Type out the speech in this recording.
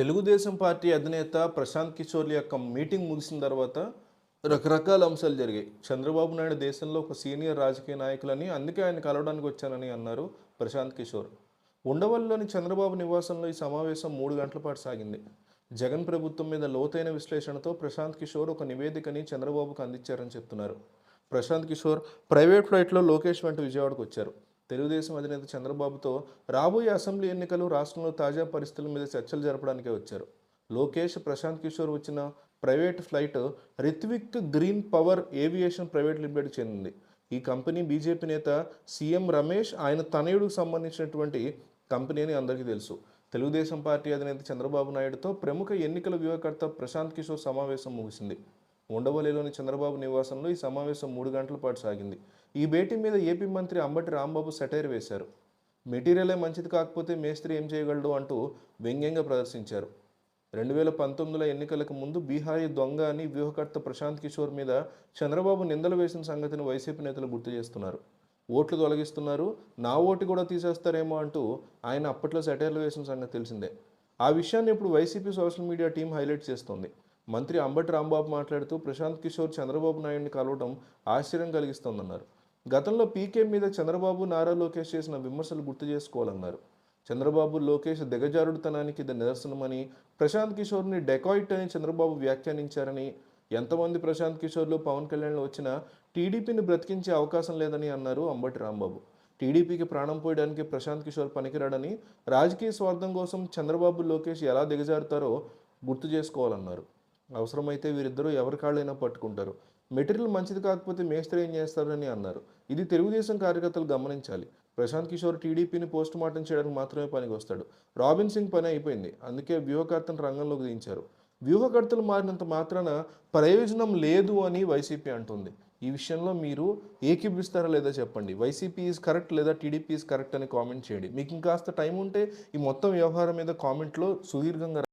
Telugu Desam party అధినేత ప్రశాంత్ కిషోర్ యొక్క meeting ముగిసిన తర్వాత రకరకాల అంశాలు జరిగాయి. చంద్రబాబు నాయుడు దేశంలో ఒక సీనియర్ రాజకీయ నాయకులని అందుకే ఆయన కలవడానికి వచ్చానని అన్నారు ప్రశాంత్ కిషోర్. ఉండవల్లిలోని చంద్రబాబు నివాసంలో ఈ సమావేశం మూడు గంటల పాటు సాగింది. జగన్ ప్రభుత్వం మీద లోతైన విశ్లేషణతో ప్రశాంత్ కిషోర్ ఒక నివేదికని చంద్రబాబుకు అందించారని చెప్తున్నారు. ప్రశాంత్ కిషోర్ ప్రైవేట్ ఫ్లైట్లో లోకేష్ వెంట విజయవాడకు వచ్చారు. తెలుగుదేశం అధినేత చంద్రబాబుతో రాబోయే అసెంబ్లీ ఎన్నికలు రాష్ట్రంలో తాజా పరిస్థితుల మీద చర్చలు జరపడానికే వచ్చారు. లోకేష్ ప్రశాంత్ కిషోర్ వచ్చిన private flight Ritvik green power aviation private లిమిటెడ్కి చెందింది ఈ కంపెనీ బీజేపీ నేత సీఎం రమేష్ ఆయన తనయుడికి సంబంధించినటువంటి కంపెనీ అని అందరికీ తెలుసు. తెలుగుదేశం పార్టీ అధినేత చంద్రబాబు నాయుడుతో ప్రముఖ ఎన్నికల వ్యూహకర్త ప్రశాంత్ కిషోర్ సమావేశం ముగిసింది. ఉండవల్లిలోని చంద్రబాబు నివాసంలో ఈ సమావేశం మూడు గంటల పాటు సాగింది. ఈ భేటీ మీద ఏపీ మంత్రి అంబటి రాంబాబు సెటైర్ వేశారు. మెటీరియలే మంచిది కాకపోతే మేస్త్రి ఏం చేయగలడు అంటూ వ్యంగ్యంగా ప్రదర్శించారు. రెండు వేల పంతొమ్మిదిలో ఎన్నికలకు ముందు బీహారీ దొంగ అని వ్యూహకర్త ప్రశాంత్ కిషోర్ మీద చంద్రబాబు నిందలు వేసిన సంగతిని వైసీపీ నేతలు గుర్తు చేస్తున్నారు. ఓట్లు తొలగిస్తున్నారు నా ఓటు కూడా తీసేస్తారేమో అంటూ ఆయన అప్పట్లో సెటైర్లు వేసిన సంగతి తెలిసిందే. ఆ విషయాన్ని ఇప్పుడు YCP social media team highlight చేస్తోంది. మంత్రి అంబటి రాంబాబు మాట్లాడుతూ ప్రశాంత్ కిషోర్ చంద్రబాబు నాయుడిని కలవడం ఆశ్చర్యం కలిగిస్తోందన్నారు. గతంలో పీకే మీద చంద్రబాబు నారా లోకేష్ చేసిన విమర్శలు గుర్తు చేసుకోవాలన్నారు. చంద్రబాబు లోకేష్ దిగజారుడుతనానికి ఇది నిదర్శనమని ప్రశాంత్ కిషోర్ని డెకాయిట్ అని చంద్రబాబు వ్యాఖ్యానించారని ఎంతమంది ప్రశాంత్ కిషోర్లు పవన్ కళ్యాణ్లో వచ్చినా టీడీపీని బ్రతికించే అవకాశం లేదని అన్నారు అంబటి రాంబాబు. టీడీపీకి ప్రాణం పోయడానికి ప్రశాంత్ కిషోర్ పనికిరాడని రాజకీయ స్వార్థం కోసం చంద్రబాబు లోకేష్ ఎలా దిగజారుతారో గుర్తు చేసుకోవాలన్నారు. అవసరమైతే వీరిద్దరూ ఎవరి కాళ్ళైనా పట్టుకుంటారు. మెటీరియల్ మంచిది కాకపోతే మేస్త్రి ఏం చేస్తారని అన్నారు. ఇది తెలుగుదేశం కార్యకర్తలు గమనించాలి. ప్రశాంత్ కిషోర్ టీడీపీని పోస్ట్ మార్టం చేయడానికి మాత్రమే పనికి వస్తాడు. రాబిన్ సింగ్ పని అయిపోయింది. అందుకే వ్యూహకర్తను రంగంలోకి దించారు. వ్యూహకర్తలు మారినంత మాత్రాన ప్రయోజనం లేదు అని వైసీపీ అంటుంది. ఈ విషయంలో మీరు ఏకీభిస్తారా లేదా చెప్పండి. వైసీపీ ఈజ్ కరెక్ట్ లేదా టీడీపీ ఈజ్ కరెక్ట్ అని కామెంట్ చేయండి. మీకు ఇంకాస్త టైం ఉంటే ఈ మొత్తం వ్యవహారం మీద కామెంట్లో సుదీర్ఘంగా